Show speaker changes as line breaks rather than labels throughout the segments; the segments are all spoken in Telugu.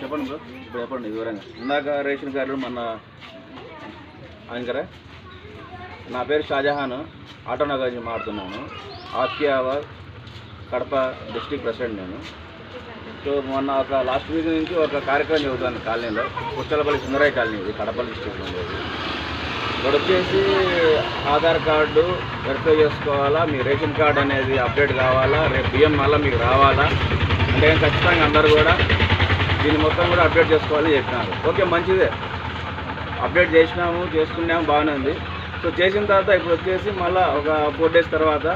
చెప్పండి బ్రో ఇప్పుడు చెప్పండి వివరంగా. ఇందాక రేషన్ కార్డు మన యాంకరే నా పేరు షాజహాన్ ఆటోనగర్ నుంచి మాడుతున్నాను ఆస్కియాబాద్ కడప డిస్టిక్ ప్రెసిడెంట్ నేను. సో మొన్న ఒక లాస్ట్ వీక్ నుంచి ఒక కార్యక్రమం జరుగుతుంది కాలనీలో. పుచ్చలపల్లి సుందరయ్య కాలనీ ఇది కడప డిస్టిక్లో ఉండేది. ఇక్కడ వచ్చేసి ఆధార్ కార్డు వెరిఫై చేసుకోవాలా? మీ రేషన్ కార్డు అనేది అప్డేట్ కావాలా? రేపు బియ్యం మళ్ళీ మీకు రావాలా? అంటే ఖచ్చితంగా అందరూ కూడా దీన్ని మొత్తం కూడా అప్డేట్ చేసుకోవాలని చెప్పినారు. ఓకే మంచిదే. అప్డేట్ చేసినాము చేసుకున్నాము బాగానే ఉంది. సో చేసిన తర్వాత ఇప్పుడు వచ్చేసి మళ్ళీ ఒక ఫోర్ డేస్ తర్వాత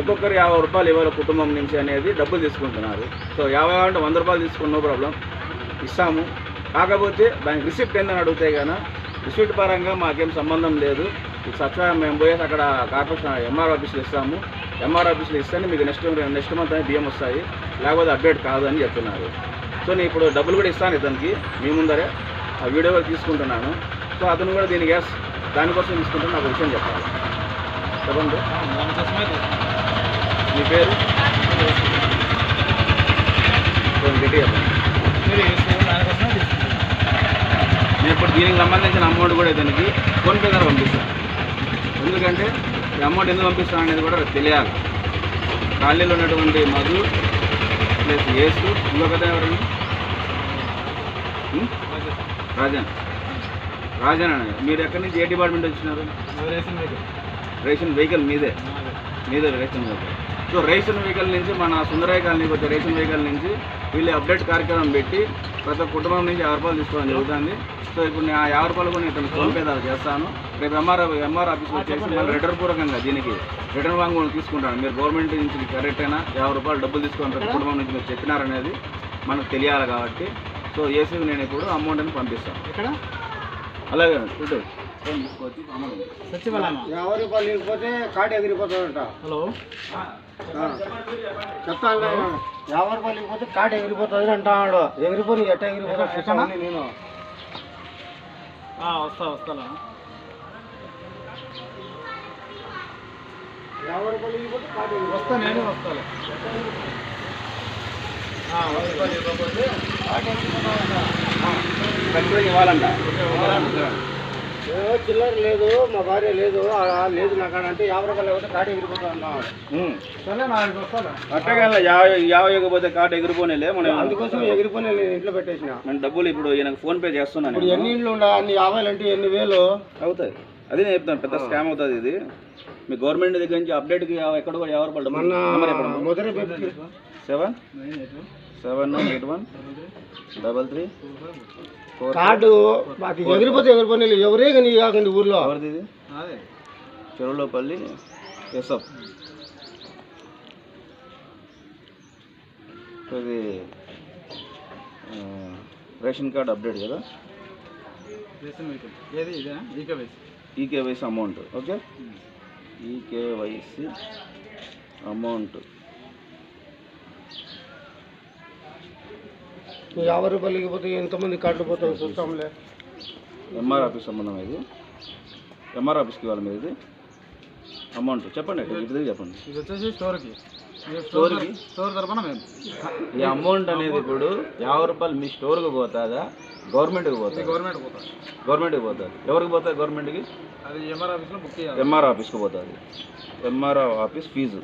ఒక్కొక్కరు యాభై రూపాయలు ఇవ్వాలి కుటుంబం నుంచి అనేది డబ్బులు తీసుకుంటున్నారు. సో యాభై అంటే వంద రూపాయలు తీసుకున్న నో ప్రాబ్లం. ఇస్తాము. కాకపోతే దానికి రిసిప్ట్ ఏందని అడిగితే కానీ రిసిప్ట్ పరంగా మాకేం సంబంధం లేదు. ఈ మేము పోయేసి అక్కడ కార్పొరేషన్ ఎంఆర్ ఆఫీస్లో ఇస్తాము. ఎంఆర్ ఆఫీస్లో ఇస్తేనే మీకు నెక్స్ట్ నెక్స్ట్ మంత్ అనేది బియ్యం వస్తాయి. లేకపోతే అప్డేట్ కాదు అని చెప్తున్నారు సో నేను ఇప్పుడు డబ్బులు కూడా ఇస్తాను ఇతనికి మీ ముందరే. ఆ వీడియో కూడా తీసుకుంటున్నాను. సో అతను కూడా దీని గ్యాస్ దానికోసం తీసుకుంటాను నాకు విషయం చెప్పాలి. చెప్పండి. మీ పేరు? నేను ఇప్పుడు దీనికి సంబంధించిన అమౌంట్ కూడా ఇతనికి ఫోన్పే ద్వారా పంపిస్తాను. ఎందుకంటే ఈ అమౌంట్ ఎందుకు పంపిస్తాను అనేది కూడా తెలియాలి. ఖాళీలో ఉన్నటువంటి మధు ప్లస్ ఏసు ఇంకొకటి ఎవరండి? ఉం? రాజన్. రాజన్ అన్న మీరు ఎక్కడి నుంచి ఏ డిపార్ట్మెంట్ వచ్చినారు? Ration vehicle. మీదే. మీదే ration vehicle. So ration vehicle నుంచి మన సుందరయ్య కాలనీకి వచ్చే రేషన్ వెహికల్ నుంచి వీళ్ళు అప్డేట్ కార్యక్రమం పెట్టి ప్రతి కుటుంబం నుంచి యాభై రూపాయలు తీసుకోవడం జరుగుతుంది. సో ఇప్పుడు నేను ఆ యాభై రూపాయలు కూడా నేను ఫోన్ పే ద్వారా చేస్తాను. రేపు ఎంఆర్ ఎంఆర్ ఆఫీస్లో వచ్చేసి మళ్ళీ రిటర్న్ పూర్వకంగా దీనికి రిటర్న్ వాంగ్ తీసుకుంటాను. మీరు గవర్నమెంట్ నుంచి కరెక్ట్ అయినా యాభై రూపాయలు డబ్బులు తీసుకొని ప్రతి కుటుంబం నుంచి మీరు చెప్పినారనేది మనకు తెలియాలి కాబట్టి. సో ఏసీ నేను ఇప్పుడు అమౌంట్ అని పంపిస్తాను.
ఎక్కడ?
అలాగే ఇటు ఫోన్ తీసుకొచ్చి అమౌంట్
సచివాలయం.
యాభై రూపాయలు లేకపోతే కార్డు ఎగిరిపోతుందంట.
హలో.
చెప్తాను యాభై రూపాయలు కార్డు ఎగిరిపోతుంది అంటాడు. ఎగిరిపోయి ఎట్ట ఎగిరిపోతుంది నేను.
వస్తా వస్తాను
యాభై రూపాయలు
వస్తా నేను వస్తాను
ఖచ్చితంగా ఇవ్వాలంట.
చిల్లర లేదు మా భార్య లేదు లేదు నాకు అంటే యాభై రూపాయలు లేకపోతే.
సరే నాలుగు వస్తాను
అట్టగా యాభై యాభై ఇవ్వకపోతే కార్డు ఎగిరిపోనేలే మనం
అందుకోసం ఎగిరిపోయి నేను ఇంట్లో పెట్టేసిన.
నేను డబ్బులు ఇప్పుడు ఈయనకు ఫోన్ పే చేస్తున్నాను
ఇప్పుడు ఎన్ని ఇండ్లు ఉండ? అన్ని యాభైలు అంటే ఎన్ని వేలు?
అవుతాయి. అదే నేను చెప్తాను పెద్ద స్కామ్ అవుతుంది ఇది. మీ గవర్నమెంట్ దగ్గర నుంచి అప్డేట్కి ఎక్కడ కూడా ఎవరు పడ్డ
మొదటి
seven? Seven nine eight one double three four
card మాకు ఎగిరిపోతే ఎగిరిపోయి ఎవరే కానీ కాకండి ఊర్లో.
ఎవరిది ఇది?
అదే
చెరువులోపల్లి ఎస్ఎఫ్. ఇది ఆ, రేషన్ కార్డ్ అప్డేట్ కదా? EKYC. Amount okay? EKYC amount.
యాభై రూపాయలు లేకపోతే ఎంతమంది కార్డులు పోతాం చూస్తాంలే.
ఎంఆర్ ఆఫీస్ సంబంధం ఇది ఎంఆర్ ఆఫీస్కి ఇవ్వాలి మీరు ఇది? అమౌంట్ చెప్పండి ఇటు తిరిగి చెప్పండి.
ఇది వచ్చేసి స్టోర్కి.
స్టోర్కి?
స్టోర్ తరపున మేము.
ఈ అమౌంట్ అనేది ఇప్పుడు యాభై రూపాయలు మీ స్టోర్కి పోతుందా? గవర్నమెంట్కి
ఇది
పోతుందా
గవర్నమెంట్ పోతాం
గవర్నమెంట్కి పోతుంది. ఎవరికి పోతుంది గవర్నమెంట్కి?
అది ఎంఆర్ ఆఫీస్లో బుక్ చేయాలి.
ఎంఆర్ ఆఫీస్కి పోతుంది. MR office fee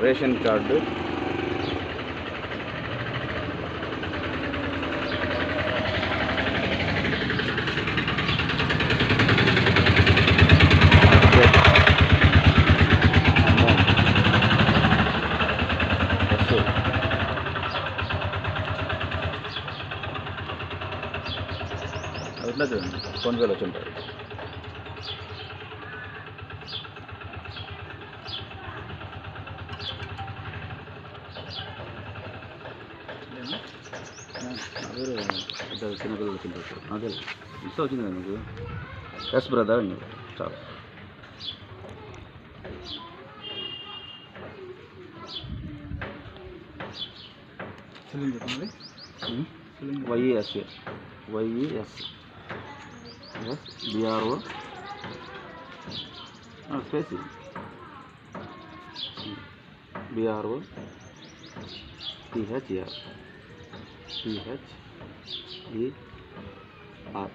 ration card. వస్తువు. అట్లా చూడండి? ఫోన్పేలో వచ్చి ఉంటారు అదే పెద్ద చిన్నపిల్లలు వచ్చింటారు అదే ఇష్టం వచ్చింది కదా మీకు ఎస్ బ్రదర్ చాలు
స్పెల్లింగ్ చెప్పండి spelling
YS YS S BRO space BRO THR TH R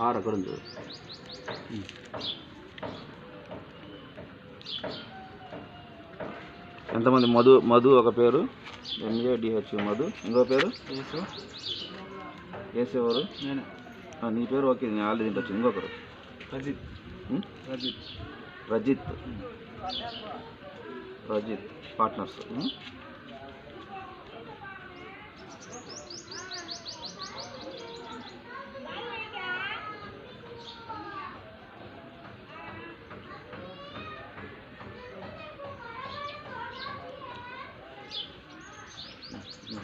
R అక్కడ ఉంది. ఎంతమంది? మధు మధు ఒక పేరు ఎంఏడిహెచ్ మధు. ఇంకో పేరు?
యేసు.
వేసేవారు
నేనే.
నీ పేరు ఓకే నేను ఆల్రెడీ ఇంటి వచ్చింది ఇంకొకరు
రజిత్? రజిత్.
రజిత్. రజిత్ పార్ట్నర్స్.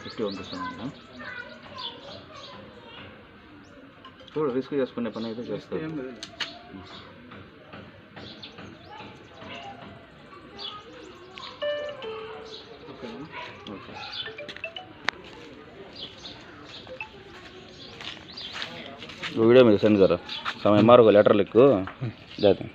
ఫిఫ్టీ పంపిస్తున్నాను చూడు రిస్క్ చేసుకునే పని అయితే
ఏం
చేస్తాను
లేదు ఓకేనా
ఓకే వీడియో మీరు సెండ్ करो समय मारो लेटर लिखो जाते हैं